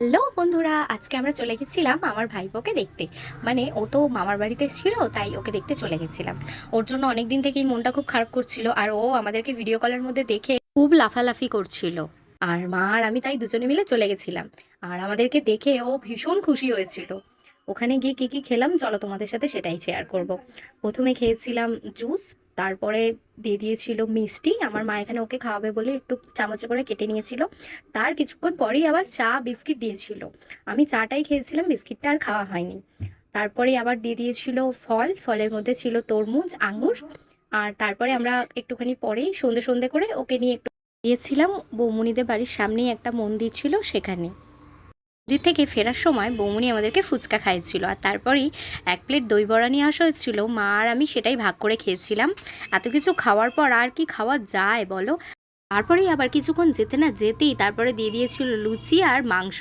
Hello বন্ধুরা, আজকে আমরা চলে গেছিলাম আমার ভাইপোকে দেখতে। মানে ও তো মামার বাড়িতে ছিল, তাই ওকে দেখতে চলে গেছিলাম। ওর জন্য অনেক দিন থেকেই মনটা খুব খারাপ করছিল আর ও আমাদেরকে ভিডিও কলের মধ্যে দেখে খুব লাফালাফি করছিল। আর মা আর আমি তাই দুজনে মিলে চলে গেছিলাম। আর আমাদেরকে দেখে ও ভীষণ খুশি হয়েছিল। ওখানে গিয়ে কি কি খেলাম, চলো তোমাদের সাথে সেটাই শেয়ার করব। প্রথমে খেয়েছিলাম জুস তারপরে দিয়ে দিয়েছিল মিষ্টি। আমার মা এখানে ওকে খাওয়াবে বলে একটু চামচে করে কেটে নিয়েছিল। তার কিছুক্ষণ পরেই আবার চা, বিস্কিট দিয়েছিল। আমি চাটাই খেয়েছিলাম, বিস্কিটটা আর খাওয়া হয়নি। তারপরে আবার দিয়ে দিয়েছিল ফল। ফলের মধ্যে ছিল তরমুজ আঙুর আর তারপরে আমরা একটুখানি পরেই সন্ধে সন্ধে করে ওকে নিয়ে একটু গিয়েছিলাম বৌমনিদের বাড়ির সামনেই একটা মন্দির ছিল সেখানে। মন্দির থেকে ফেরার সময় বৌমনি আমাদেরকে ফুচকা খাইয়েছিল আর তারপরেই এক প্লেট দই বড়া নিয়ে আসা হয়েছিল। মা আর আমি সেটাই ভাগ করে খেয়েছিলাম। এত কিছু খাওয়ার পর আর কি খাওয়া যায় বলো? তারপরেই আবার কিছুক্ষণ যেতে না যেতেই তারপরে দিয়ে দিয়েছিল লুচি আর মাংস।